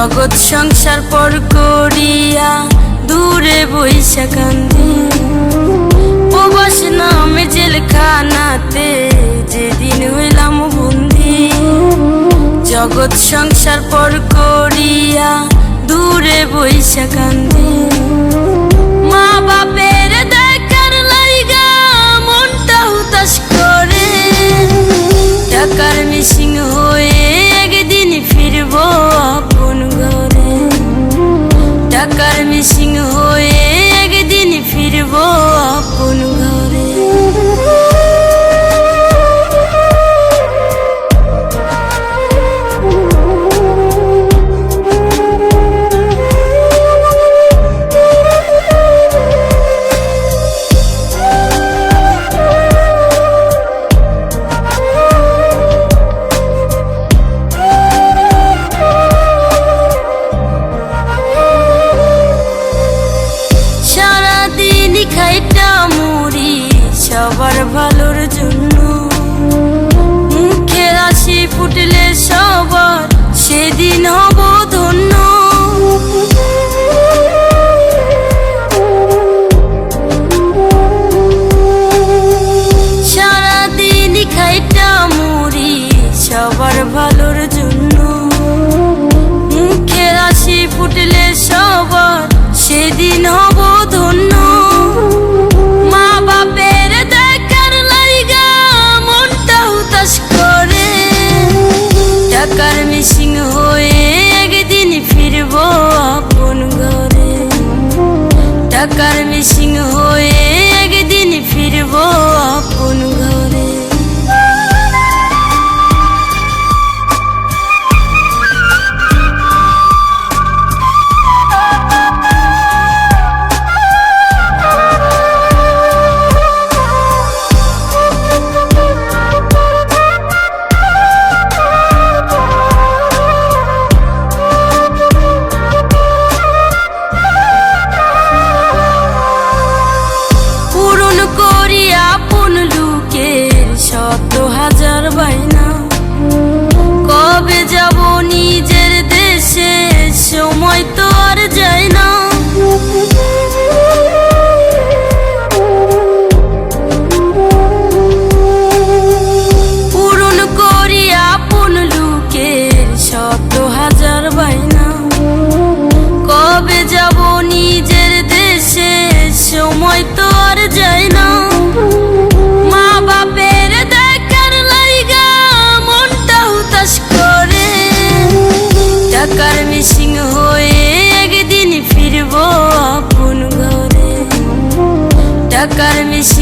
জগৎ সংসার পর করিয়া দূরে বৈশা কান্দি। প্রবাস নামে জেলখানাতে যেদিন হইলাম বন্দি। জগৎ সংসার পর করিয়া দূরে বৈশা কান্দি। সবার ভালোর জন্য। মুখে হাসি ফুটলে সবার সেদিন হব টাকার মিসিং হয়ে একদিন ফিরব আপন ঘরে টাকার মিসিং হয়ে সময় তো আর যায় না। মা বাপের দেখার লাইগা মনটা হুতাশ করে। টাকার মিসিং হয়ে একদিন ফিরবো আপন ঘরে। টাকার মিসিং